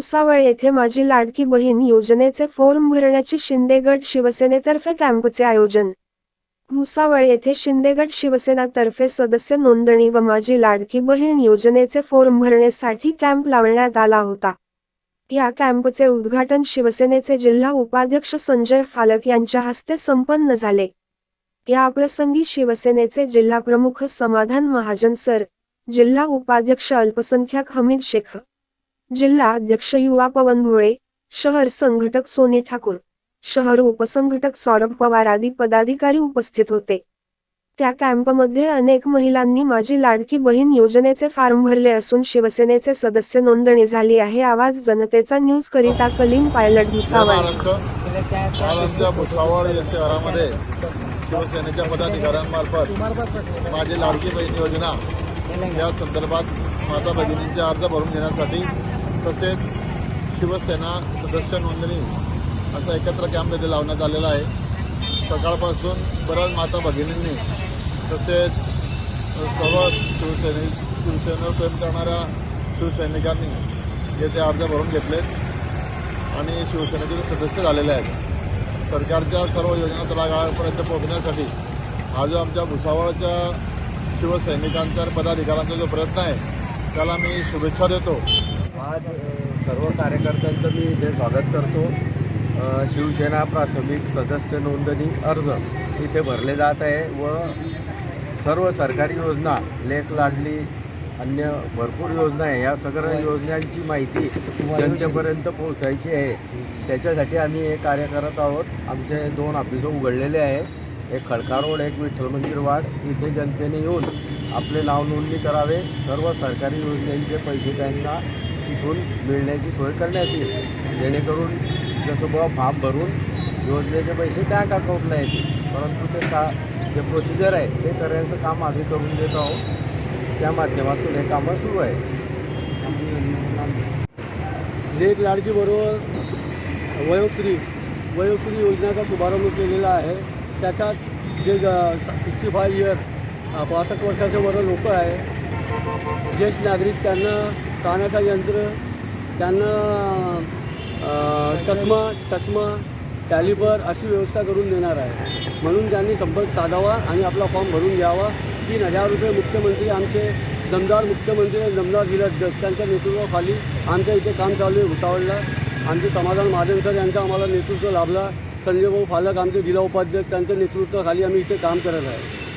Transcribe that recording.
भुसावळ येथे माझी लाडकी बहीण योजनेचे फॉर्म भरण्याची शिंदेगड शिवसेनेतर्फे कॅम्पचे आयोजन. भुसावळ येथे शिंदेगड शिवसेनातर्फे सदस्य नोंदणी व माझी लाडकी बहीण योजनेचे फॉर्म भरण्यासाठी कॅम्प लावण्यात आला होता. या कॅम्पचे उद्घाटन शिवसेनेचे जिल्हा उपाध्यक्ष संजय फालक यांच्या हस्ते संपन्न झाले. या प्रसंगी शिवसेनेचे जिल्हा प्रमुख समाधान महाजन सर जिल्हा उपाध्यक्ष अल्पसंख्याक हमीद शेख जिल्हा अध्यक्ष युवा पवन भोळे शहर संघटक सोनी ठाकूर शहर उपसंघटक सौरभ पवार आदी पदाधिकारी उपस्थित होते त्या कॅम्पमध्ये अनेक महिलांनी माझी लाडकी बहीण योजनेचे फॉर्म भरले असून शिवसेनेचे सदस्य नोंदणी झाली आहे आवाज जनतेचा न्यूज करिता कलीम पायलट भुसावळ भुसावळ या शहरामध्ये शिवसेनेच्या पदाधिकाऱ्यांमार्फत माझी लाडकी बहीण योजना या संदर्भात माता भगिनींचे अर्ज भरून घेण्यासाठी तसेच शिवसेना सदस्य नोंदणी असा एकत्र कॅम्प येथे लावण्यात आलेला आहे. सकाळपासून बऱ्याच माता भगिनींनी तसेच सर्व शिवसैनिक शिवसेना प्रेम करणाऱ्या शिवसैनिकांनी येथे अर्ज भरून घेतलेत आणि शिवसेनेचे जे सदस्य झालेले आहेत सरकारच्या सर्व योजना तळागाळापर्यंत पोहोचण्यासाठी हा जो आमच्या भुसावळच्या शिवसैनिकांचा आणि पदाधिकाऱ्यांचा जो प्रयत्न आहे त्याला मी शुभेच्छा देतो. आज सर्व कार्यकर्त्यांचं मी इथे स्वागत करतो. शिवसेना प्राथमिक सदस्य नोंदणी अर्ज इथे भरले जात आहे व सर्व सरकारी योजना लेख लाडली अन्य भरपूर योजना आहे. या सगळ्या योजनांची माहिती जनतेपर्यंत पोहोचायची आहे. त्याच्यासाठी आम्ही हे कार्य करत आहोत. आमचे दोन ऑफिसं उघडलेले आहे एक खडका रोड एक विठ्ठल मंदिर वाड इथे जनतेने येऊन आपले नाव नोंदणी करावे. सर्व सरकारी योजनेचे पैसे त्यांना तिथून मिळण्याची सोय करण्यात येईल. जेणेकरून जसं बुवा फॉर्म भरून योजनेचे पैसे बँक अकाउंटला येतील. परंतु ते का जे प्रोसिजर आहे ते करायचं काम आम्ही करून देत आहोत. त्या माध्यमातून हे कामं सुरू आहे. लेख लाडकीबरोबर वयोश्री वयोश्री योजनेचा शुभारंभ केलेला आहे. त्याच्यात जे सिक्स्टी फाय इयर पासष्ट वर्षाचे वर लोक आहे ज्येष्ठ नागरिक त्यांना कानाचा यंत्र त्यांना चष्मा चष्मा टॅलिबर अशी व्यवस्था करून देणार आहे. म्हणून त्यांनी संपर्क साधावा आणि आपला फॉर्म भरून घ्यावा. तीन हजार रुपये मुख्यमंत्री आमचे दमदार मुख्यमंत्री दमदार जिल्हाध्यक्ष त्यांच्या नेतृत्वाखाली आमच्या इथे काम चालू आहे भुसावळला. आमचे समाधान महाजन सर यांचं आम्हाला नेतृत्व लाभला. संजय भाऊ फालक आमचे जिल्हा उपाध्यक्ष त्यांच्या नेतृत्वाखाली आम्ही इथे काम करत आहे.